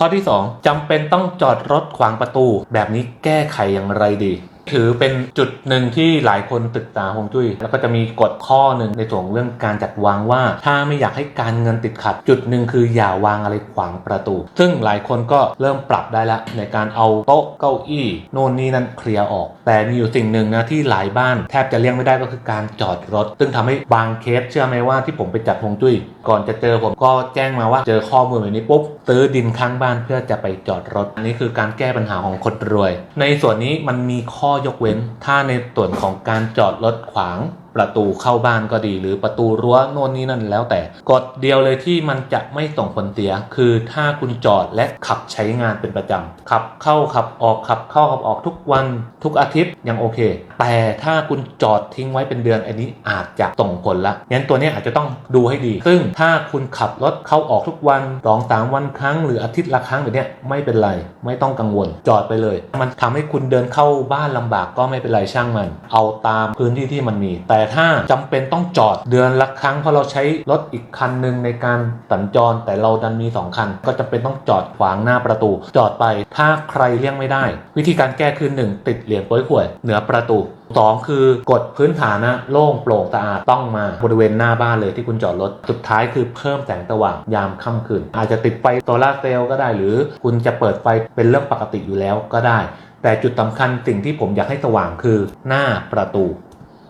ข้อที่ 2จำเป็นต้องจอดรถขวางประตู แบบนี้แก้ไขอย่างไรดี ถือเป็นจุดหนึ่งที่หลายคนศึกษาฮวงจุ้ยแล้วก็จะมีกฎข้อหนึ่งในส่วนเรื่องการจัดวางว่า ถ้าไม่อยากให้การเงินติดขัด จุดหนึ่งคืออย่าวางอะไรขวางประตู ซึ่งหลายคนก็เริ่มปรับได้ละในการเอาโต๊ะเก้าอี้โน่นนี่นั่นเคลียร์ออก แต่มีอยู่สิ่งหนึ่งนะที่หลายบ้าน แทบจะเลี่ยงไม่ได้ก็คือการจอดรถ ซึ่งทำให้บางเคสเชื่อไหมว่าที่ผมไปจัดฮวงจุ้ยก่อนจะเจอผมก็แจ้งมาว่าเจอข้อมูลแบบนี้ปุ๊บซื้อดินข้างบ้านเพื่อจะไปจอดรถอันนี้คือการแก้ปัญหาของคนรวย ในส่วนนี้มันมีข้อยกเว้น ถ้าในส่วนของการจอดรถขวางประตูเข้าบ้านก็ดี หรือประตูรั้วโน่นนี่นั่นแล้วแต่กฎเดียวเลยที่มันจะไม่ส่งผลเสีย คือถ้าคุณจอดและขับใช้งานเป็นประจำขับเข้าขับออกขับเข้าขับออกทุกวันทุกอาทิตย์ยังโอเค แต่ถ้าคุณจอดทิ้งไว้เป็นเดือนอันนี้อาจจะส่งผลละงั้นตัวนี้อาจจะต้องดูให้ดี ซึ่งถ้าคุณขับรถเข้าออกทุกวันสองสามวันครั้ง หรืออาทิตย์ละครั้งแบบนี้ไม่เป็นไรไม่ต้องกังวลจอดไปเลย มันทำให้คุณเดินเข้าบ้านลำบากก็ไม่เป็นไรช่างมัน เอาตามพื้นที่ที่มันมีแต่แต่ถ้าจำเป็นต้องจอดเดือนละครั้งเพราะเราใช้รถอีกคันหนึ่งในการสัญจรแต่เราดันมีสองคัน ก็จะเป็นต้องจอดขวางหน้าประตู จอดไปถ้าใครเลี่ยงไม่ได้ วิธีการแก้คือหนึ่งติดเหรียญป้ยขวยเหนือประตูสองคือกฎพื้นฐานนะโล่งโปร่งสะอาดต้องมาบริเวณหน้าบ้านเลยที่คุณจอดรถสุดท้ายคือเพิ่มแสงสว่างยามค่ำคืน อาจจะติดไฟโซลาเซลล์ก็ได้ หรือคุณจะเปิดไฟเป็นเรื่องปกติอยู่แล้วก็ได้ แต่จุดสำคัญสิ่งที่ผมอยากให้สว่างคือหน้าประตู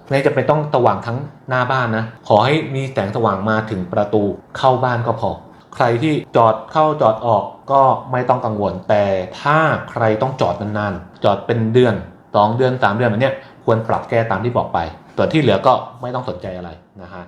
ไม่จะเป็นต้องสว่างทั้งหน้าบ้านนะ ขอให้มีแสงสว่างมาถึงประตูเข้าบ้านก็พอ ใครที่จอดเข้าจอดออกก็ไม่ต้องกังวล แต่ถ้าใครต้องจอดนานๆ จอดเป็นเดือน2เดือน3เดือนแบบเนี้ยควรปรับแก้ตามที่บอกไป ส่วนที่เหลือก็ไม่ต้องสนใจอะไรนะฮะ